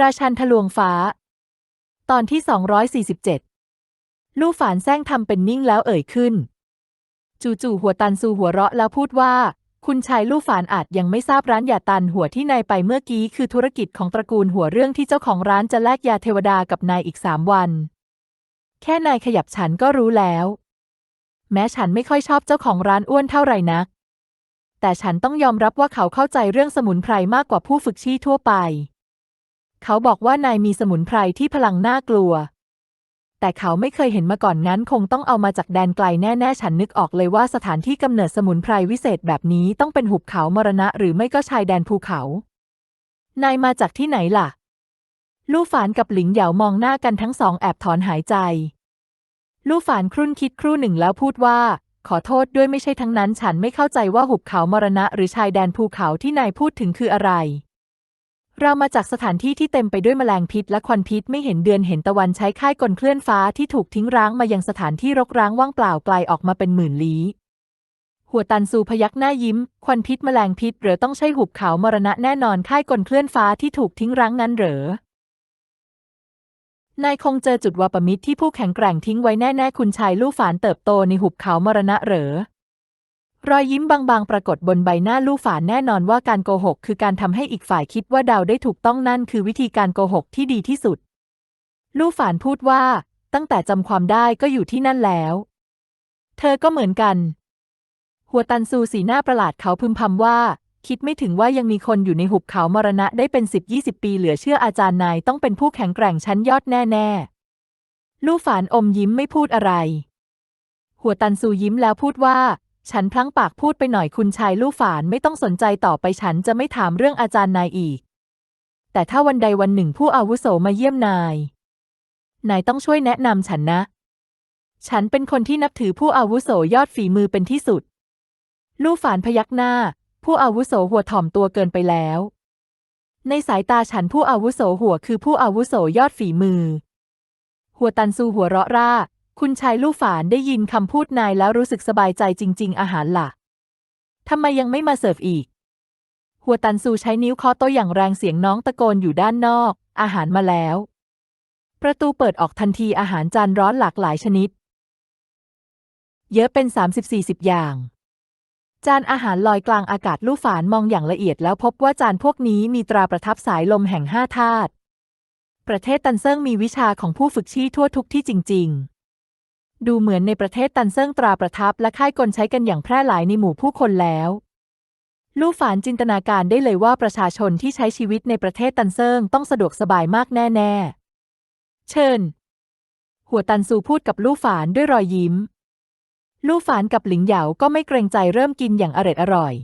ราชันทะลวงฟ้า ตอนที่ 247 ลู่ฝานแซงทำเป็นนิ่งแล้วเอ่ยขึ้น จู่ๆหัวตันซูหัวเราะแล้วพูดว่า คุณชายลู่ฝานอาจยังไม่ทราบร้านยาตันหัวที่นายไปเมื่อกี้คือธุรกิจของตระกูลหัวเรื่องที่เจ้าของร้านจะแลกยาเทวดากับนายอีกสามวัน แค่นายขยับฉันก็รู้แล้ว แม้ฉันไม่ค่อยชอบเจ้าของร้านอ้วนเท่าไหร่นัก แต่ฉันต้องยอมรับว่าเขาเข้าใจเรื่องสมุนไพรมากกว่าผู้ฝึกชีทั่วไป เขาบอกว่านายมีสมุนไพรที่พลังน่ากลัว แต่เขาไม่เคยเห็นมาก่อนงั้นคงต้องเอามาจากแดนไกลแน่ๆ ฉันนึกออกเลยว่าสถานที่กำเนิดสมุนไพรวิเศษแบบนี้ต้องเป็นหุบเขามรณะหรือไม่ก็ชายแดนภูเขา นายมาจากที่ไหนล่ะ ลู่ฝานกับหลิงเหยามองหน้ากันทั้งสองแอบถอนหายใจ ลู่ฝานครุ่นคิดครู่หนึ่งแล้วพูดว่า ขอโทษด้วยไม่ใช่ทั้งนั้น ฉันไม่เข้าใจว่าหุบเขามรณะหรือชายแดนภูเขาที่นายพูดถึงคืออะไร เรามาจากสถานที่ที่เต็มไปด้วยแมลงพิษและควันพิษไม่เห็นเดือนเห็นตะวันใช้ค่ายกลเคลื่อนฟ้าที่ถูกทิ้งร้างมายังสถานที่รกร้างว่างเปล่าไกลออกมาเป็นหมื่นลี้ หัวตันซูพยักหน้ายิ้ม ควันพิษแมลงพิษหรือต้องใช่หุบเขามรณะแน่นอนค่ายกลเคลื่อนฟ้าที่ถูกทิ้งร้างงั้นเหรอนายคงเจอจุดวาปมิตรที่ผู้แข็งแกร่งทิ้งไว้แน่ๆคุณชายลู่ฝานเติบโตในหุบเขามรณะเหรอ รอยยิ้มบางๆ ปรากฏบนใบหน้าลู่ฝานแน่นอนว่าการโกหก คือการทำให้อีกฝ่ายคิดว่าเดาได้ถูกต้องนั่นคือวิธีการโกหกที่ดีที่สุด ลู่ฝานพูดว่า ตั้งแต่จำความได้ก็อยู่ที่นั่นแล้ว เธอก็เหมือนกัน หัวตันซูสีหน้าประหลาดเขาพึมพำว่า คิดไม่ถึงว่ายังมีคนอยู่ในหุบเขามรณะได้เป็นสิบยี่สิบปีเหลือเชื่ออาจารย์นายต้องเป็นผู้แข็งแกร่งชั้นยอดแน่ๆลู่ฝานอมยิ้มไม่พูดอะไร หัวตันซูยิ้มแล้วพูดว่า ฉันพลั้งปากพูดไปหน่อยคุณชายลู่ฝานไม่ต้องสนใจต่อไปฉันจะไม่ถามเรื่องอาจารย์นายอีก แต่ถ้าวันใดวันหนึ่งผู้อาวุโสมาเยี่ยมนาย นายต้องช่วยแนะนำฉันนะ ฉันเป็นคนที่นับถือผู้อาวุโสยอดฝีมือเป็นที่สุด ลู่ฝานพยักหน้า ผู้อาวุโสหัวถ่อมตัวเกินไปแล้ว ในสายตาฉันผู้อาวุโสหัวคือผู้อาวุโสยอดฝีมือ หัวตันซูหัวเราะร่า คุณชายลู่ฝานได้ยินคำพูดนายแล้วรู้สึกสบายใจจริง ๆ อาหารล่ะทำไมยังไม่มาเสิร์ฟอีก หัวตันซูใช้นิ้วเคาะโต๊ะอย่างแรงเสียงน้องตะโกนอยู่ด้านนอก อาหารมาแล้ว ประตูเปิดออกทันทีอาหารจานร้อนหลากหลายชนิด เยอะเป็น 30-40 อย่าง จานอาหารลอยกลางอากาศลู่ฝานมองอย่างละเอียดแล้วพบว่าจานพวกนี้มีตราประทับสายลมแห่งห้าธาตุประเทศตันเซิงมีวิชาของผู้ฝึกชี่ทั่วทุกที่จริง ๆ ดูเหมือนในประเทศตันเซิงตราประทับและค่ายกลใช้กันอย่างแพร่หลายในหมู่ผู้คนแล้ว ลู่ฝานจินตนาการได้เลยว่าประชาชนที่ใช้ชีวิตในประเทศตันเซิงต้องสะดวกสบายมากแน่ๆ เชิญ หัวตันซูพูดกับลู่ฝานด้วยรอยยิ้ม ลู่ฝานกับหลิงเหยาก็ไม่เกรงใจเริ่มกินอย่างอร็ดอร่อย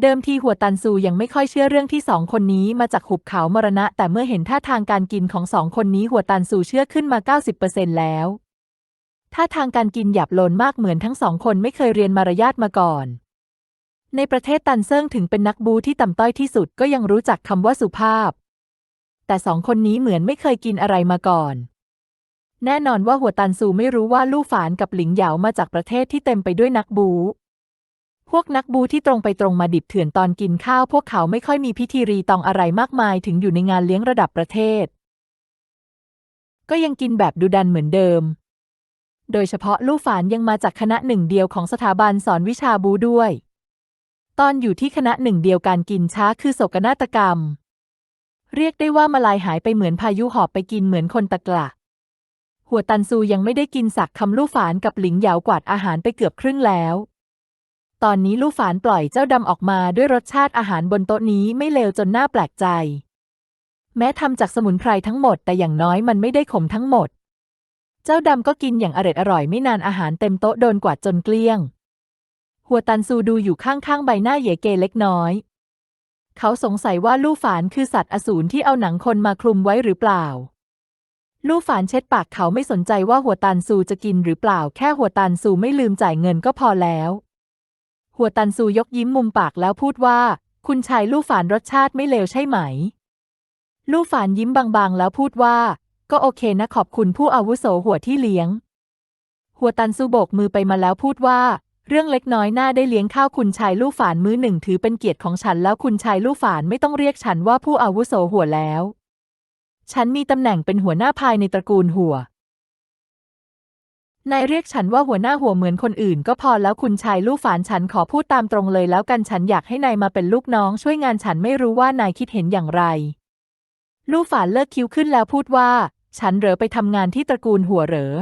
เดิมทีหัวตันซูยังไม่ค่อยเชื่อเรื่องที่สองคนนี้มาจากหุบเขามรณะ แต่เมื่อเห็นท่าทางการกินของสองคนนี้หัวตันซูเชื่อขึ้นมา 90%แล้ว ท่าทางการกินหยาบโลนมากเหมือนทั้งสองคนไม่เคยเรียนมารยาทมาก่อน ในประเทศตันเซิงถึงเป็นนักบูที่ต่ำต้อยที่สุดก็ยังรู้จักคำว่าสุภาพ แต่สองคนนี้เหมือนไม่เคยกินอะไรมาก่อน แน่นอนว่าหัวตันซูไม่รู้ว่าลู่ฝานกับหลิงเหยามาจากประเทศที่เต็มไปด้วยนักบูพวกนักบูที่ตรงไปตรงมาดิบเถื่อนตอนกินข้าว พวกเขาไม่ค่อยมีพิธีรีตองอะไรมากมายถึงอยู่ในงานเลี้ยงระดับประเทศ ก็ยังกินแบบดูดันเหมือนเดิม โดยเฉพาะลู่ฝานยังมาจากคณะหนึ่งเดียวของสถาบันสอนวิชาบูด้วย ตอนอยู่ที่คณะหนึ่งเดียวการกินช้าคือโศกนาฏกรรม เรียกได้ว่ามาลายหายไปเหมือนพายุหอบไปกินเหมือนคนตะกละหัวตันซูยังไม่ได้กินสักคำลู่ฝานกับหลิงเหยากวาดอาหารไปเกือบครึ่งแล้ว ตอนนี้ลู่ฝานปล่อยเจ้าดำออกมาด้วยรสชาติอาหารบนโต๊ะนี้ไม่เลวจนน่าแปลกใจ แม้ทำจากสมุนไพรทั้งหมดแต่อย่างน้อยมันไม่ได้ขมทั้งหมด เจ้าดำก็กินอย่างอร็ดอร่อยไม่นานอาหารเต็มโต๊ะโดนกวาดจนเกลี้ยง หัวตันซูดูอยู่ข้างๆใบหน้าเหยเกเล็กน้อย เขาสงสัยว่าลู่ฝานคือสัตว์อสูรที่เอาหนังคนมาคลุมไว้หรือเปล่า ลู่ฝานเช็ดปากเขาไม่สนใจว่าหัวตันซูจะกินหรือเปล่า แค่หัวตันซูไม่ลืมจ่ายเงินก็พอแล้ว หัวตันซูยกยิ้มมุมปากแล้วพูดว่า คุณชายลู่ฝานรสชาติไม่เลวใช่ไหม ลู่ฝานยิ้มบางๆ แล้วพูดว่า ก็โอเคนะขอบคุณผู้อาวุโสหัวที่เลี้ยง หัวตันซูโบกมือไปมาแล้วพูดว่า เรื่องเล็กน้อยน่าได้เลี้ยงข้าวคุณชายลู่ฝานมื้อหนึ่งถือเป็นเกียรติของฉันแล้วคุณชายลู่ฝานไม่ต้องเรียกฉันว่าผู้อาวุโสหัวแล้ว ฉันมีตำแหน่งเป็นหัวหน้าภายในตระกูลหัวนายเรียกฉันว่าหัวหน้าหัวเหมือนคนอื่นก็พอแล้วคุณชายลู่ฝานฉันขอพูดตามตรงเลยแล้วกันฉันอยากให้นายมาเป็นลูกน้องช่วยงานฉันไม่รู้ว่านายคิดเห็นอย่างไร ลู่ฝานเลิกคิ้วขึ้นแล้วพูดว่า ฉันเหรอไปทำงานที่ตระกูลหัวเหรอ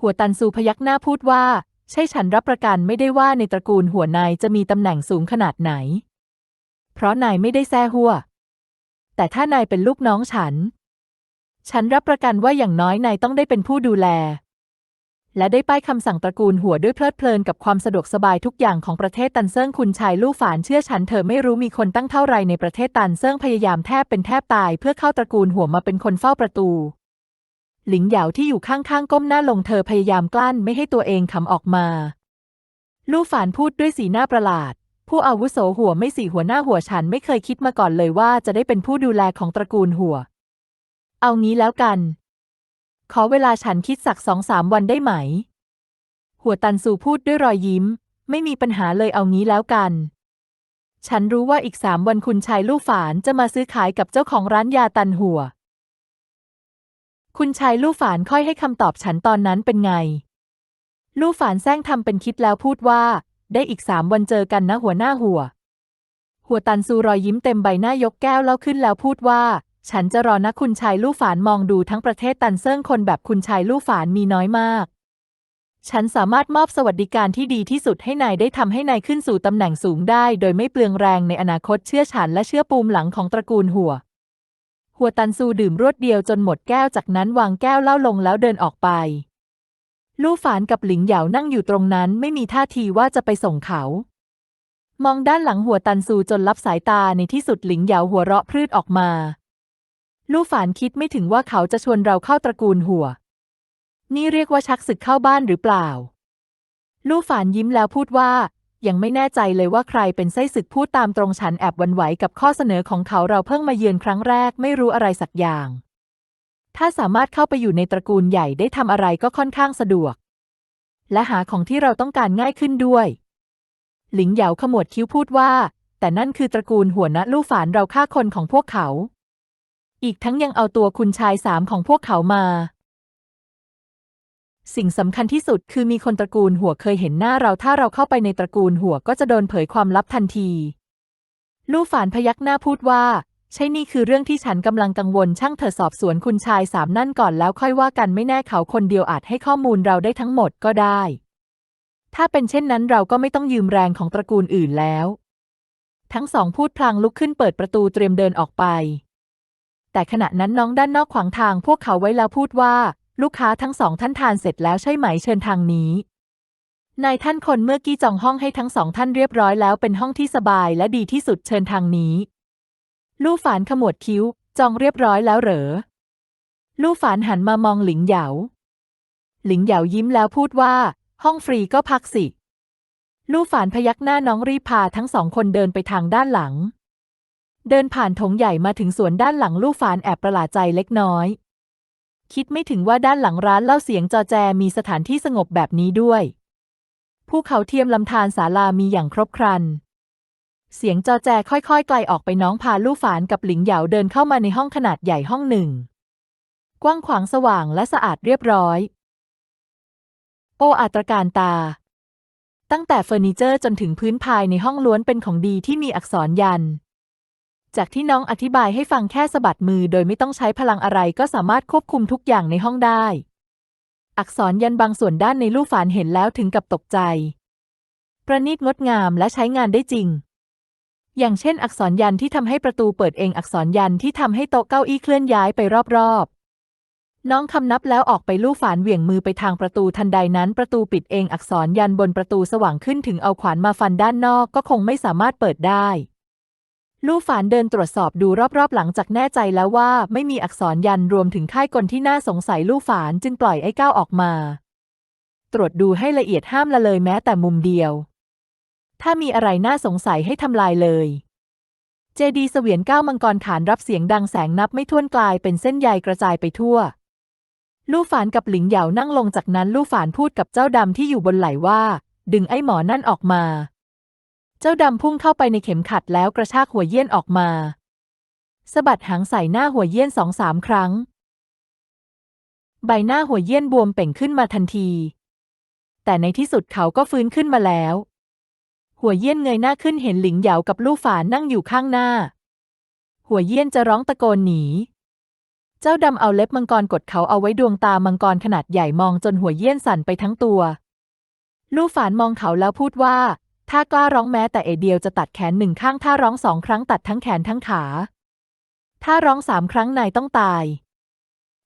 หัวตันซูพยักหน้าพูดว่า ใช่ฉันรับประกันไม่ได้ว่าในตระกูลหัวนายจะมีตำแหน่งสูงขนาดไหน เพราะนายไม่ได้แซ่หัว แต่ถ้านายเป็นลูกน้องฉัน ฉันรับประกันว่าอย่างน้อยนายต้องได้เป็นผู้ดูแล และได้ป้ายคำสั่งตระกูลหัวด้วยเพลิดเพลินกับความสะดวกสบายทุกอย่างของประเทศตันเซิงคุณชายลู่ฝานเชื่อฉันเธอไม่รู้มีคนตั้งเท่าไรในประเทศตันเซิงพยายามแทบเป็นแทบตายเพื่อเข้าตระกูลหัวมาเป็นคนเฝ้าประตู หลิงเหยาที่อยู่ข้างๆก้มหน้าลงเธอพยายามกลั้นไม่ให้ตัวเองขำออกมา ลู่ฝานพูดด้วยสีหน้าประหลาด ผู้อาวุโสหัวไม่สีหัวหน้าหัวฉันไม่เคยคิดมาก่อนเลยว่าจะได้เป็นผู้ดูแลของตระกูลหัว เอางี้แล้วกัน ขอเวลาฉันคิดสักสองสามวันได้ไหม หัวตันซูพูดด้วยรอยยิ้ม ไม่มีปัญหาเลยเอางี้แล้วกัน ฉันรู้ว่าอีกสามวันคุณชายลู่ฝานจะมาซื้อขายกับเจ้าของร้านยาตันหัว คุณชายลู่ฝานค่อยให้คำตอบฉันตอนนั้นเป็นไง ลู่ฝานแซงทำเป็นคิดแล้วพูดว่า ได้อีกสามวันเจอกันนะหัวหน้าหัว หัวตันซูรอยยิ้มเต็มใบหน้ายกแก้วแล้วขึ้นแล้วพูดว่า ฉันจะรอนะคุณชายลู่ฝานมองดูทั้งประเทศตันเซิงคนแบบคุณชายลู่ฝานมีน้อยมาก ฉันสามารถมอบสวัสดิการที่ดีที่สุดให้นายได้ทำให้นายขึ้นสู่ตำแหน่งสูงได้ โดยไม่เปลืองแรงในอนาคตเชื่อฉันและเชื่อปูมหลังของตระกูลหัว หัวตันซูดื่มรวดเดียวจนหมดแก้วจากนั้นวางแก้วเหล้าลงแล้วเดินออกไป ลู่ฝานกับหลิงเหยานั่งอยู่ตรงนั้นไม่มีท่าทีว่าจะไปส่งเขามองด้านหลังหัวตันซูจนลับสายตาในที่สุดหลิงเหยาหัวเราะพรืดออกมา ลู่ฝานคิดไม่ถึงว่าเขาจะชวนเราเข้าตระกูลหัว นี่เรียกว่าชักศึกเข้าบ้านหรือเปล่า ลู่ฝานยิ้มแล้วพูดว่า ยังไม่แน่ใจเลยว่าใครเป็นไส้ศึกพูดตามตรงฉันแอบหวันไหวกับข้อเสนอของเขาเราเพิ่งมาเยือนครั้งแรกไม่รู้อะไรสักอย่าง ถ้าสามารถเข้าไปอยู่ในตระกูลใหญ่ได้ทำอะไรก็ค่อนข้างสะดวก และหาของที่เราต้องการง่ายขึ้นด้วย หลิงเหยาขมวดคิ้วพูดว่า แต่นั่นคือตระกูลหัวนะลู่ฝานเราฆ่าคนของพวกเขา อีกทั้งยังเอาตัวคุณชายสามของพวกเขามา สิ่งสำคัญที่สุดคือมีคนตระกูลหัวเคยเห็นหน้าเราถ้าเราเข้าไปในตระกูลหัวก็จะโดนเผยความลับทันที ลู่ฝานพยักหน้าพูดว่า ใช่นี่คือเรื่องที่ฉันกำลังกังวลช่างเธอสอบสวนคุณชายสามนั่นก่อนแล้วค่อยว่ากันไม่แน่เขาคนเดียวอาจให้ข้อมูลเราได้ทั้งหมดก็ได้ ถ้าเป็นเช่นนั้นเราก็ไม่ต้องยืมแรงของตระกูลอื่นแล้ว ทั้งสองพูดพลางลุกขึ้นเปิดประตูเตรียมเดินออกไป แต่ขณะนั้นน้องด้านนอกขวางทางพวกเขาไว้แล้วพูดว่า ลูกค้าทั้งสองท่านทานเสร็จแล้วใช่ไหมเชิญทางนี้ นายท่านคนเมื่อกี้จองห้องให้ทั้งสองท่านเรียบร้อยแล้วเป็นห้องที่สบายและดีที่สุดเชิญทางนี้ ลู่ฝานขมวดคิ้ว จองเรียบร้อยแล้วเหรอ ลู่ฝานหันมามองหลิงเหยา หลิงเหยายิ้มแล้วพูดว่า ห้องฟรีก็พักสิ ลู่ฝานพยักหน้าน้องรีบพาทั้งสองคนเดินไปทางด้านหลัง เดินผ่านถงใหญ่มาถึงสวนด้านหลังลู่ฝานแอบประหลาดใจเล็กน้อย คิดไม่ถึงว่าด้านหลังร้านเล่าเสียงจอแจมีสถานที่สงบแบบนี้ด้วยภูเขาเทียมลำธารศาลามีอย่างครบครัน เสียงจอแจค่อยๆ ไกลออกไปน้องพาลู่ฝานกับหลิงเหยาเดินเข้ามาในห้องขนาดใหญ่ห้องหนึ่ง กว้างขวางสว่างและสะอาดเรียบร้อย โออาตรการตา ตั้งแต่เฟอร์นิเจอร์จนถึงพื้นภายในห้องล้วนเป็นของดีที่มีอักษรยัน จากที่น้องอธิบายให้ฟังแค่สะบัดมือโดยไม่ต้องใช้พลังอะไรก็สามารถควบคุมทุกอย่างในห้องได้ อักษรยันบางส่วนด้านในลู่ฝานเห็นแล้วถึงกับตกใจ ประณีตงดงามและใช้งานได้จริง อย่างเช่น อักษรยันที่ทำให้ประตูเปิดเองอักษรยันที่ทำให้โต๊ะเก้าอี้เคลื่อนย้ายไปรอบๆน้องคำนับแล้วออกไปลู่ฝานเหวี่ยงมือไปทางประตูทันใดนั้นประตูปิดเองอักษรยันบนประตูสว่างขึ้นถึงเอาขวานมาฟันด้านนอกก็คงไม่สามารถเปิดได้ ลู่ฝานเดินตรวจสอบดูรอบๆ หลังจากแน่ใจแล้วว่าไม่มีอักษรยันรวมถึงค่ายกลที่น่าสงสัยลู่ฝานจึงปล่อยไอ้ก้าวออกมา ตรวจดูให้ละเอียดห้ามละเลยแม้แต่มุมเดียว ถ้ามีอะไรน่าสงสัยให้ทำลายเลย เจดีเสวียนก้าวมังกรขานรับเสียงดังแสงนับไม่ถ้วนกลายเป็นเส้นใยกระจายไปทั่ว ลู่ฝานกับหลิงเหยานั่งลงจากนั้นลู่ฝานพูดกับเจ้าดำที่อยู่บนไหล่ว่า ดึงไอ้หมอนั่นออกมา เจ้าดำพุ่งเข้าไปในเข็มขัดแล้วกระชากหัวเยี่ยนออกมาสะบัดหางใส่หน้าหัวเยี่ยนสองสามครั้ง ใบหน้าหัวเยี่ยนบวมเป่งขึ้นมาทันที แต่ในที่สุดเขาก็ฟื้นขึ้นมาแล้ว หัวเยี่ยนเงยหน้าขึ้นเห็นหลิงเหยากับลู่ฝานนั่งอยู่ข้างหน้า หัวเยี่ยนจะร้องตะโกนหนี เจ้าดำเอาเล็บมังกรกดเขาเอาไว้ดวงตามังกรขนาดใหญ่มองจนหัวเยี่ยนสั่นไปทั้งตัว ลู่ฝานมองเขาแล้วพูดว่า ถ้ากล้าร้องแม้แต่เอเดียวจะตัดแขนหนึ่งข้าง ถ้าร้องสองครั้งตัดทั้งแขนทั้งขา ถ้าร้องสามครั้งนายต้องตาย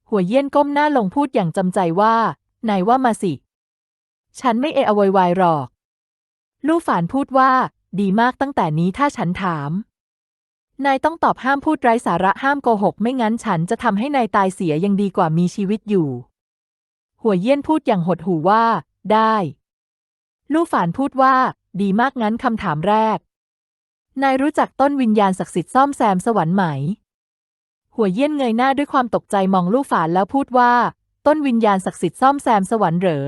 หัวเยี่ยนก้มหน้าลงพูดอย่างจำใจว่า นายว่ามาสิ ฉันไม่เอะอะโวยวายหรอก ลู่ฝานพูดว่า ดีมากตั้งแต่นี้ถ้าฉันถาม นายต้องตอบห้ามพูดไร้สาระห้ามโกหก ไม่งั้นฉันจะทำให้นายตายเสียยังดีกว่ามีชีวิตอยู่ หัวเยี่ยนพูดอย่างหดหู่ว่า ได้ ลู่ฝานพูดว่า ดีมากงั้นคำถามแรก นายรู้จักต้นวิญญาณศักดิ์สิทธิ์ซ่อมแซมสวรรค์ไหม หัวเยี่ยนเงยหน้าด้วยความตกใจมองลู่ฝานแล้วพูดว่า ต้นวิญญาณศักดิ์สิทธิ์ซ่อมแซมสวรรค์เหรอ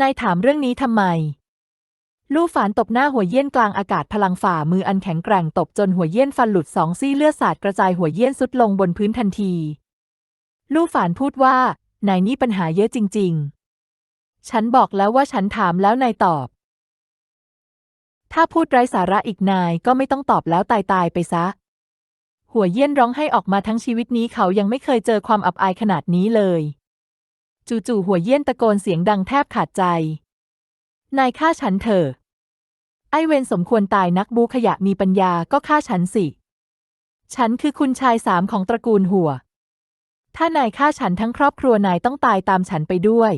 นายถามเรื่องนี้ทำไม ลู่ฝานตบหน้าหัวเยี่ยนกลางอากาศพลังฝ่ามืออันแข็งแกร่งตบจนหัวเยี่ยนฟันหลุดสองซี่เลือดสาดกระจายหัวเยี่ยนสุดลงบนพื้นทันที ลู่ฝานพูดว่านายนี่ปัญหาเยอะจริง ๆ ฉันบอกแล้วว่าฉันถามแล้วนายตอบ ถ้าพูดไร้สาระอีกนายก็ไม่ต้องตอบแล้วตายตายไปซะ หัวเยี่ยนร้องให้ออกมาทั้งชีวิตนี้เขายังไม่เคยเจอความอับอายขนาดนี้เลย จู่ๆหัวเยี่ยนตะโกนเสียงดังแทบขาดใจ นายฆ่าฉันเถอะ ไอเวนสมควรตายนักบูขยะมีปัญญาก็ฆ่าฉันสิ ฉันคือคุณชายสามของตระกูลหัว ถ้านายฆ่าฉันทั้งครอบครัวนายต้องตายตามฉันไปด้วย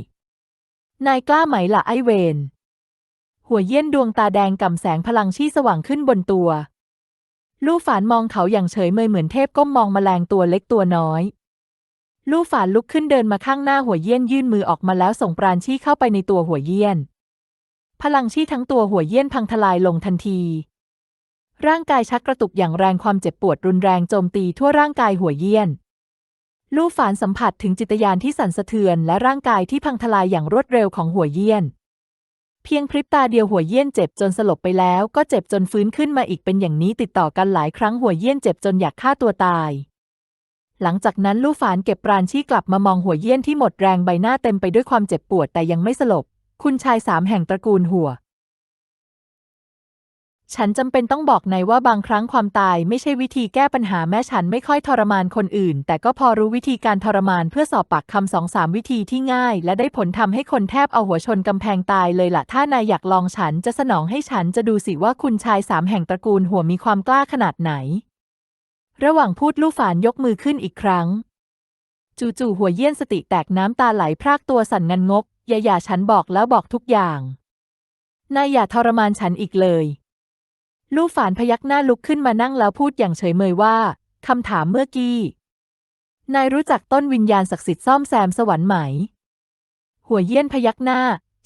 นายกล้าไหมล่ะไอเวน หัวเยี่ยนดวงตาแดงก่ำแสงพลังชี่สว่างขึ้นบนตัว ลู่ฝานมองเขาอย่างเฉยเมยเหมือนเทพก้มมองแมลงตัวเล็กตัวน้อย ลู่ฝานลุกขึ้นเดินมาข้างหน้าหัวเยี่ยนยื่นมือออกมาแล้วส่งปราณชี่เข้าไปในตัวหัวเยี่ยน พลังชี่ทั้งตัวหัวเยี่ยนพังทลายลงทันที ร่างกายชักกระตุกอย่างแรงความเจ็บปวดรุนแรงโจมตีทั่วร่างกายหัวเยี่ยนลู่ฝานสัมผัสถึงจิตญาณที่สั่นสะเทือนและร่างกายที่พังทลายอย่างรวดเร็วของหัวเยี่ยน เพียงพริบตาเดียวหัวเยี่ยนเจ็บจนสลบไปแล้ว ก็เจ็บจนฟื้นขึ้นมาอีกเป็นอย่างนี้ติดต่อกันหลายครั้งหัวเยี่ยนเจ็บจนอยากฆ่าตัวตาย หลังจากนั้นลู่ฝานเก็บปราณชี่กลับมามองหัวเยี่ยนที่หมดแรงใบหน้าเต็มไปด้วยความเจ็บปวดแต่ยังไม่สลบ คุณชายสามแห่งตระกูลหัว ฉันจำเป็นต้องบอกนายว่าบางครั้งความตายไม่ใช่วิธีแก้ปัญหาแม้ฉันไม่ค่อยทรมานคนอื่น แต่ก็พอรู้วิธีการทรมานเพื่อสอบปากคำสองสามวิธีที่ง่าย และได้ผลทำให้คนแทบเอาหัวชนกำแพงตายเลยล่ะ ถ้านายอยากลองฉันจะสนองให้ฉันจะดูสิว่าคุณชายสามแห่งตระกูลหัวมีความกล้าขนาดไหน ระหว่างพูดลู่ฝานยกมือขึ้นอีกครั้ง จู่ๆหัวเยี่ยนสติแตกน้ำตาไหลพรากตัวสั่นงันงกอย่าอย่าฉันบอกแล้วบอกทุกอย่างนายอย่าทรมานฉันอีกเลย ลู่ฝานพยักหน้าลุกขึ้นมานั่งแล้วพูดอย่างเฉยเมยว่าคำถามเมื่อกี้ นายรู้จักต้นวิญญาณศักดิ์สิทธิ์ซ่อมแซมสวรรค์ไหม หัวเยี่ยนพยักหน้า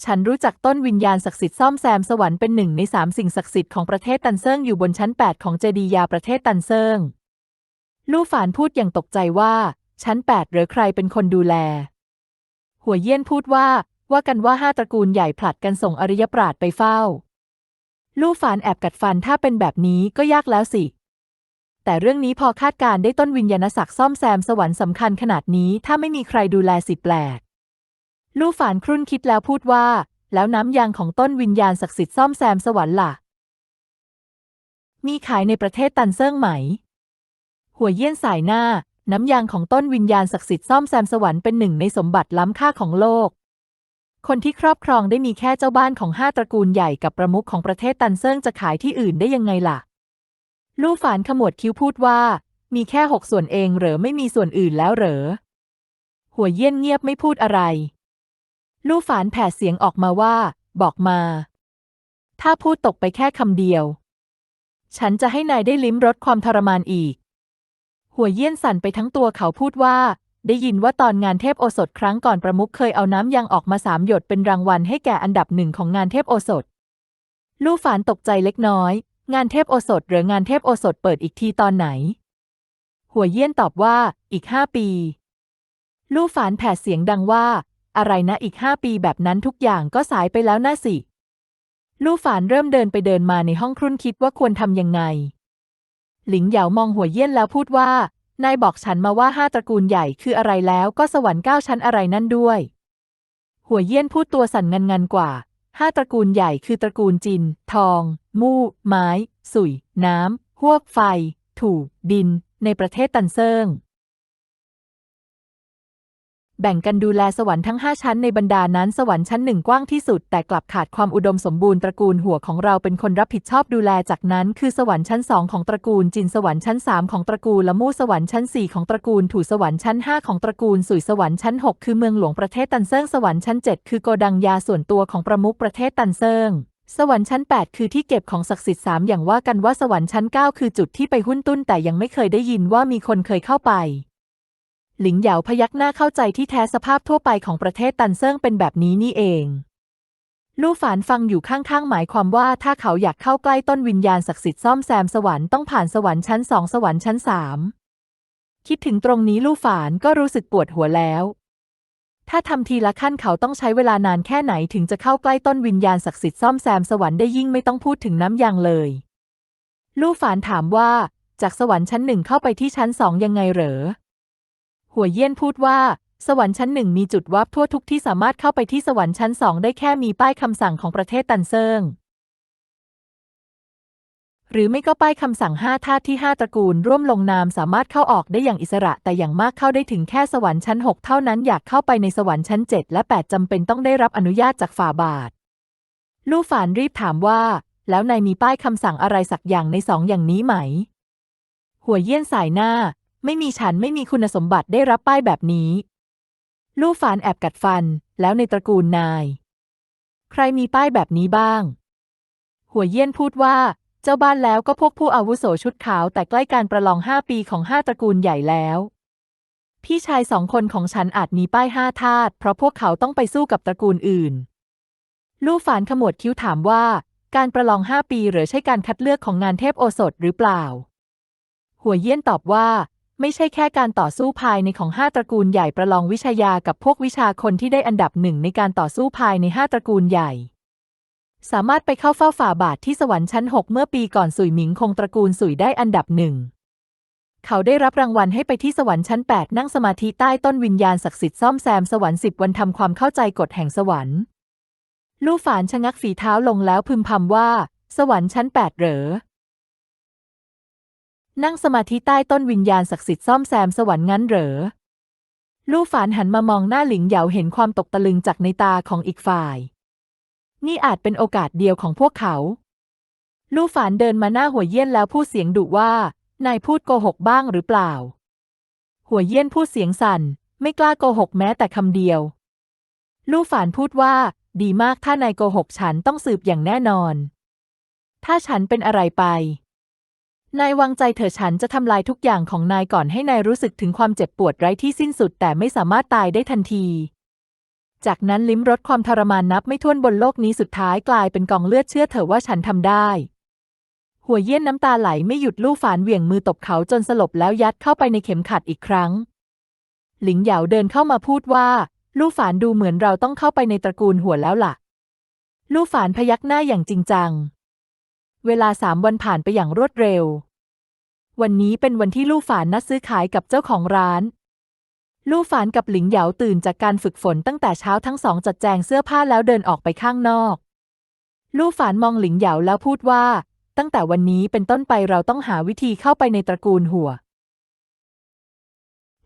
ฉันรู้จักต้นวิญญาณศักดิ์สิทธิ์ซ่อมแซมสวรรค์เป็นหนึ่งในสามสิ่งศักดิ์สิทธิ์ของประเทศตันเซิงอยู่บนชั้นแปดของเจดียาประเทศตันเซิงลู่ฝานพูดอย่างตกใจว่า ชั้นแปดหรือใครเป็นคนดูแล หัวเยี่ยนพูดว่าว่ากันว่าห้าตระกูลใหญ่ผลัดกันส่งอริยปราดไปเฝ้า ลู่ฝานแอบกัดฟันถ้าเป็นแบบนี้ก็ยากแล้วสิ แต่เรื่องนี้พอคาดการ์ได้ต้นวิญญาณศักดิ์ซ่อมแซมสวรรค์สำคัญขนาดนี้ถ้าไม่มีใครดูแลสิแปลก ลู่ฝานครุ่นคิดแล้วพูดว่า แล้วน้ำยางของต้นวิญญาณศักดิ์สิทธิ์ซ่อมแซมสวรรค์ล่ะ มีขายในประเทศตันเซิงไหม หัวเยี่ยนสายหน้า น้ำยางของต้นวิญญาณศักดิ์สิทธิ์ซ่อมแซมสวรรค์เป็นหนึ่งในสมบัติล้ำค่าของโลก คนที่ครอบครองได้มีแค่เจ้าบ้านของห้าตระกูลใหญ่กับประมุขของประเทศตันเซิงจะขายที่อื่นได้ยังไงล่ะ ลู่ฝานขมวดคิ้วพูดว่า มีแค่หกส่วนเองเหรอไม่มีส่วนอื่นแล้วเหรอ หัวเยี่ยนเงียบไม่พูดอะไร ลู่ฝานแผดเสียงออกมาว่า บอกมา ถ้าพูดตกไปแค่คำเดียว ฉันจะให้นายได้ลิ้มรสความทรมานอีก หัวเยี่ยนสั่นไปทั้งตัวเขาพูดว่า ได้ยินว่าตอนงานเทพโอสถครั้งก่อนประมุขเคยเอาน้ำยางออกมาสามหยดเป็นรางวัลให้แก่อันดับหนึ่งของงานเทพโอสถ ลู่ฝานตกใจเล็กน้อย งานเทพโอสถหรืองานเทพโอสถเปิดอีกทีตอนไหน หัวเยี่ยนตอบว่า อีกห้าปี ลู่ฝานแผดเสียงดังว่า อะไรนะอีกห้าปีแบบนั้นทุกอย่างก็สายไปแล้วน่าสิลู่ฝานเริ่มเดินไปเดินมาในห้องครุ่นคิดว่าควรทำยังไง หลิงเหยามองหัวเยี่ยนแล้วพูดว่า นายบอกฉันมาว่าห้าตระกูลใหญ่คืออะไรแล้วก็สวรรค์เก้าชั้นอะไรนั่นด้วย หัวเยี่ยนพูดตัวสั่นงันงันกว่าห้าตระกูลใหญ่คือตระกูลจิน ทอง มู่ ไม้ สุย น้ำ หวกไฟ ถูดิน ในประเทศตันเซิง แบ่งกันดูแลสวรรค์ทั้งห้าชั้นในบรรดานั้นสวรรค์ชั้นหนึ่งกว้างที่สุด แต่กลับขาดความอุดมสมบูรณ์ตระกูลหัวของเราเป็นคนรับผิดชอบดูแลจากนั้น คือสวรรค์ชั้นสองของตระกูลจินสวรรค์ชั้นสามของตระกูลละมู่สวรรค์ชั้นสี่ของตระกูลถูสวรรค์ชั้นห้าของตระกูลสุยสวรรค์ชั้นหกคือเมืองหลวงประเทศตันเซิงสวรรค์ชั้นเจ็ดคือโกดังยาส่วนตัวของประมุขประเทศตันเซิงสวรรค์ชั้น 8 คือที่เก็บของศักดิ์สิทธิ์สามอย่างว่ากันว่าสวรรค์ชั้น 9 คือจุดที่ไปหุ้นตุ้นแต่ยังไม่เคยได้ยินว่ามีคนเคยเข้าไป หลิงเหยาพยักหน้าเข้าใจที่แท้สภาพทั่วไปของประเทศตันเซิงเป็นแบบนี้นี่เอง ลู่ฝานฟังอยู่ข้างๆ หมายความว่าถ้าเขาอยากเข้าใกล้ต้นวิญญาณศักดิ์สิทธิ์ซ่อมแซมสวรรค์ต้องผ่านสวรรค์ชั้นสองสวรรค์ชั้นสามคิดถึงตรงนี้ลู่ฝานก็รู้สึกปวดหัวแล้ว ถ้าทำทีละขั้นเขาต้องใช้เวลานานแค่ไหนถึงจะเข้าใกล้ต้นวิญญาณศักดิ์สิทธิ์ซ่อมแซมสวรรค์ได้ยิ่งไม่ต้องพูดถึงน้ำยางเลย ลู่ฝานถามว่า จากสวรรค์ชั้นหนึ่งเข้าไปที่ชั้นสองยังไงเหรอ หัวเยี่ยนพูดว่า สวรรค์ชั้นหนึ่งมีจุดวับทั่วทุกที่สามารถเข้าไปที่สวรรค์ชั้นสองได้แค่มีป้ายคำสั่งของประเทศตันเซิงหรือไม่ก็ป้ายคำสั่งห้าธาตุที่ห้าตระกูลร่วมลงนามสามารถเข้าออกได้อย่างอิสระ แต่อย่างมากเข้าได้ถึงแค่สวรรค์ชั้นหกเท่านั้นอยากเข้าไปในสวรรค์ชั้นเจ็ดและแปดจำเป็นต้องได้รับอนุญาตจากฝ่าบาท ลู่ฝานรีบถามว่า แล้วนายมีป้ายคำสั่งอะไรสักอย่างในสองอย่างนี้ไหม หัวเยี่ยนสายหน้า ไม่มีฉันไม่มีคุณสมบัติได้รับป้ายแบบนี้ ลู่ฝานแอบกัดฟัน แล้วในตระกูลนาย ใครมีป้ายแบบนี้บ้าง หัวเยี่ยนพูดว่า เจ้าบ้านแล้วก็พวกผู้อาวุโสชุดขาวแต่ใกล้การประลองห้าปีของห้าตระกูลใหญ่แล้ว พี่ชายสองคนของฉันอาจมีป้ายห้าธาตุเพราะพวกเขาต้องไปสู้กับตระกูลอื่น ลู่ฝานขมวดคิ้วถามว่า การประลองห้าปีหรือใช่การคัดเลือกของงานเทพโอสถหรือเปล่า หัวเยี่ยนตอบว่า ไม่ใช่แค่การต่อสู้ภายในของห้าตระกูลใหญ่ประลองวิชายากับพวกวิชาคนที่ได้อันดับหนึ่งในการต่อสู้ภายในห้าตระกูลใหญ่ สามารถไปเข้าเฝ้าฝ่าบาทที่สวรรค์ชั้นหกเมื่อปีก่อนสุยหมิงคงตระกูลสุยได้อันดับหนึ่งเขาได้รับรางวัลให้ไปที่สวรรค์ชั้น 8 นั่งสมาธิใต้ต้นวิญญาณศักดิ์สิทธิ์ซ่อมแซมสวรรค์สิบวันทำความเข้าใจกฎแห่งสวรรค์ลู่ฝานชะงักฝีเท้าลงแล้วพึมพำว่า สวรรค์ชั้น 8 เหรอ นั่งสมาธิใต้ต้นวิญญาณศักดิ์สิทธิ์ซ่อมแซมสวรรค์งั้นเหรอ ลู่ฝานหันมามองหน้าหลิงเหยาเห็นความตกตะลึงจากในตาของอีกฝ่าย นี่อาจเป็นโอกาสเดียวของพวกเขา ลู่ฝานเดินมาหน้าหัวเยี่ยนแล้วพูดเสียงดุว่า นายพูดโกหกบ้างหรือเปล่า หัวเยี่ยนพูดเสียงสั่น ไม่กล้าโกหกแม้แต่คำเดียว ลู่ฝานพูดว่า ดีมากถ้านายโกหกฉันต้องสืบอย่างแน่นอน ถ้าฉันเป็นอะไรไป นายวางใจเถอะฉันจะทำลายทุกอย่างของนายก่อนให้นายรู้สึกถึงความเจ็บปวดไร้ที่สิ้นสุดแต่ไม่สามารถตายได้ทันที จากนั้นลิ้มรสความทรมานนับไม่ถ้วนบนโลกนี้สุดท้ายกลายเป็นกองเลือดเชื่อเถอะว่าฉันทำได้ หัวเยี่ยนน้ำตาไหลไม่หยุดลู่ฝานเหวี่ยงมือตบเขาจนสลบแล้วยัดเข้าไปในเข็มขัดอีกครั้ง หลิงเหยาเดินเข้ามาพูดว่าลู่ฝานดูเหมือนเราต้องเข้าไปในตระกูลหัวแล้วล่ะ ลู่ฝานพยักหน้าอย่างจริงจัง เวลาสามวันผ่านไปอย่างรวดเร็ว วันนี้เป็นวันที่ลู่ฝานนัดซื้อขายกับเจ้าของร้าน ลู่ฝานกับหลิงเหยาตื่นจากการฝึกฝนตั้งแต่เช้าทั้งสองจัดแจงเสื้อผ้าแล้วเดินออกไปข้างนอก ลู่ฝานมองหลิงเหยาแล้วพูดว่า ตั้งแต่วันนี้เป็นต้นไปเราต้องหาวิธีเข้าไปในตระกูลหัว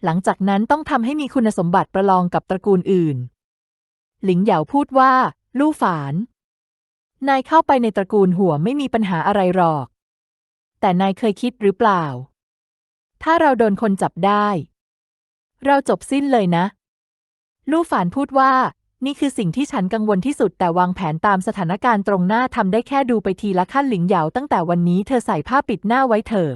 หลังจากนั้นต้องทำให้มีคุณสมบัติประลองกับตระกูลอื่น หลิงเหยาพูดว่า ลู่ฝาน นายเข้าไปในตระกูลหัวไม่มีปัญหาอะไรหรอก แต่นายเคยคิดหรือเปล่า ถ้าเราโดนคนจับได้ เราจบสิ้นเลยนะ ลู่ฝานพูดว่า นี่คือสิ่งที่ฉันกังวลที่สุดแต่วางแผนตามสถานการณ์ตรงหน้าทำได้แค่ดูไปทีละขั้นหลิงเหยาตั้งแต่วันนี้เธอใส่ผ้าปิดหน้าไว้เถอะ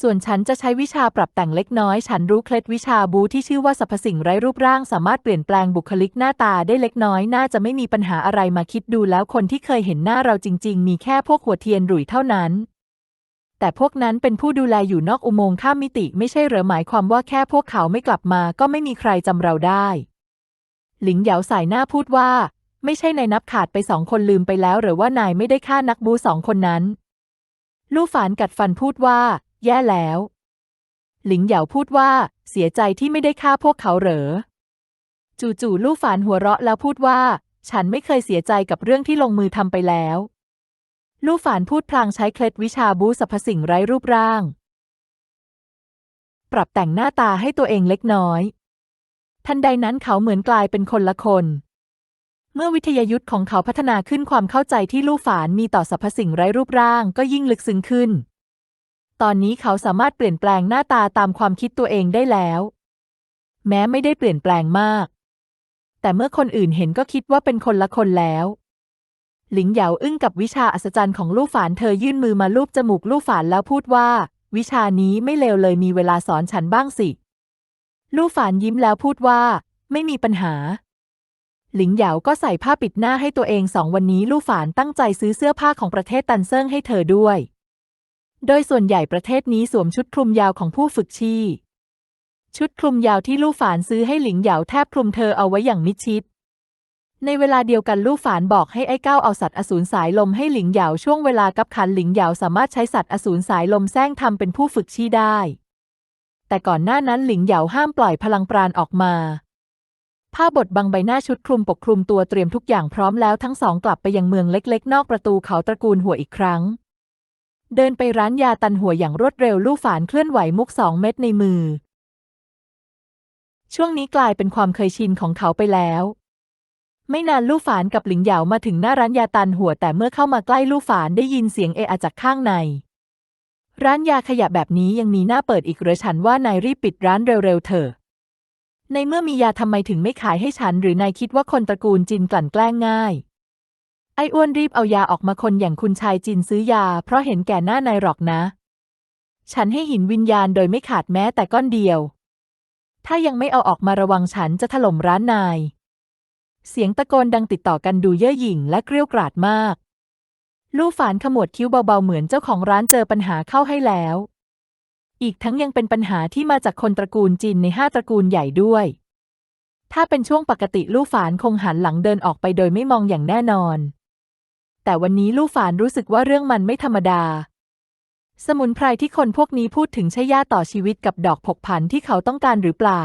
ส่วนฉันจะใช้วิชาปรับแต่งเล็กน้อย ฉันรู้เคล็ดวิชาบูที่ชื่อว่าสรรพสิ่งไร้รูปร่างสามารถเปลี่ยนแปลงบุคลิกหน้าตาได้เล็กน้อย น่าจะไม่มีปัญหาอะไรมาคิดดูแล้วคนที่เคยเห็นหน้าเราจริง ๆ มีแค่พวกหัวเทียนหรุ่ยเท่านั้น แต่พวกนั้นเป็นผู้ดูแลอยู่นอกอุโมงค์ข้ามมิติไม่ใช่เหรอหมายความว่าแค่พวกเขาไม่กลับมา ก็ไม่มีใครจำเราได้ หลิงเหยาสายหน้าพูดว่า ไม่ใช่นายนับขาดไปสองคนลืมไปแล้วหรือว่านายไม่ได้ฆ่านักบูสองคนนั้น ลู่ฝานกัดฟันพูดว่า แย่แล้ว หลิงเหยาพูดว่า เสียใจที่ไม่ได้ฆ่าพวกเขาเหรอ จู่ๆลู่ฝานหัวเราะแล้วพูดว่า ฉันไม่เคยเสียใจกับเรื่องที่ลงมือทำไปแล้ว ลู่ฝานพูดพลางใช้เคล็ดวิชาบูสรรพสิ่งไร้รูปร่าง ปรับแต่งหน้าตาให้ตัวเองเล็กน้อย ทันใดนั้นเขาเหมือนกลายเป็นคนละคน เมื่อวิทยายุทธ์ของเขาพัฒนาขึ้นความเข้าใจที่ลู่ฝานมีต่อสรรพสิ่งไร้รูปร่างก็ยิ่งลึกซึ้งขึ้น ตอนนี้เขาสามารถเปลี่ยนแปลงหน้าตาตามความคิดตัวเองได้แล้ว แม้ไม่ได้เปลี่ยนแปลงมาก แต่เมื่อคนอื่นเห็นก็คิดว่าเป็นคนละคนแล้ว หลิงเหยาอึ้งกับวิชาอัศจรรย์ของลู่ฝานเธอยื่นมือมาลูบจมูกลู่ฝานแล้วพูดว่า วิชานี้ไม่เลวเลยมีเวลาสอนฉันบ้างสิ ลู่ฝานยิ้มแล้วพูดว่า ไม่มีปัญหาหลิงเหยาก็ใส่ผ้าปิดหน้าให้ตัวเองสองวันนี้ลู่ฝานตั้งใจซื้อเสื้อผ้าของประเทศตันเซิงให้เธอด้วย โดยส่วนใหญ่ประเทศนี้สวมชุดคลุมยาวของผู้ฝึกชีชุดคลุมยาวที่ลู่ฝานซื้อให้หลิงเหยาแทบคลุมเธอเอาไว้อย่างมิดชิด ในเวลาเดียวกันลู่ฝานบอกให้ไอ้ก้าวเอาสัตว์อสูรสายลมให้หลิงเหยาช่วงเวลากับขันหลิงเหยาสามารถใช้สัตว์อสูรสายลมแซงทำเป็นผู้ฝึกชีได้ แต่ก่อนหน้านั้นหลิงเหยาห้ามปล่อยพลังปราณออกมา ผ้าบดบังใบหน้าชุดคลุมปกคลุมตัวเตรียมทุกอย่างพร้อมแล้วทั้งสองกลับไปยังเมืองเล็ก ๆ นอกประตูเขาตระกูลหัวอีกครั้ง เดินไปร้านยาตันหัวอย่างรวดเร็วลู่ฝานเคลื่อนไหวมุกสองเม็ดในมือ ช่วงนี้กลายเป็นความเคยชินของเขาไปแล้ว ไม่นานลู่ฝานกับหลิงเหยามาถึงหน้าร้านยาตันหัวแต่เมื่อเข้ามาใกล้ลู่ฝานได้ยินเสียงเอะอะจากข้างใน ร้านยาขยะแบบนี้ยังมีหน้าเปิดอีกหรือฉันว่านายรีบปิดร้านเร็วๆเถอะ ในเมื่อมียาทำไมถึงไม่ขายให้ฉัน หรือนายคิดว่าคนตระกูลจินกลั่นแกล้งง่าย ไอ้อ้วนรีบเอายาออกมาคนอย่างคุณชายจินซื้อยา เพราะเห็นแก่หน้านายหรอกนะ ฉันให้หินวิญญาณโดยไม่ขาดแม้แต่ก้อนเดียว ถ้ายังไม่เอาออกมาระวังฉันจะถล่มร้านนาย เสียงตะโกนดังติดต่อกันดูเย่อหยิ่งและเกรี้ยวกราดมาก ลู่ฝานขมวดคิ้วเบาๆเหมือนเจ้าของร้านเจอปัญหาเข้าให้แล้ว อีกทั้งยังเป็นปัญหาที่มาจากคนตระกูลจินในห้าตระกูลใหญ่ด้วย ถ้าเป็นช่วงปกติลู่ฝานคงหันหลังเดินออกไปโดยไม่มองอย่างแน่นอน แต่วันนี้ลู่ฝานรู้สึกว่าเรื่องมันไม่ธรรมดา สมุนไพรที่คนพวกนี้พูดถึงใช่ยาต่อชีวิตกับดอกผกผันที่เขาต้องการหรือเปล่า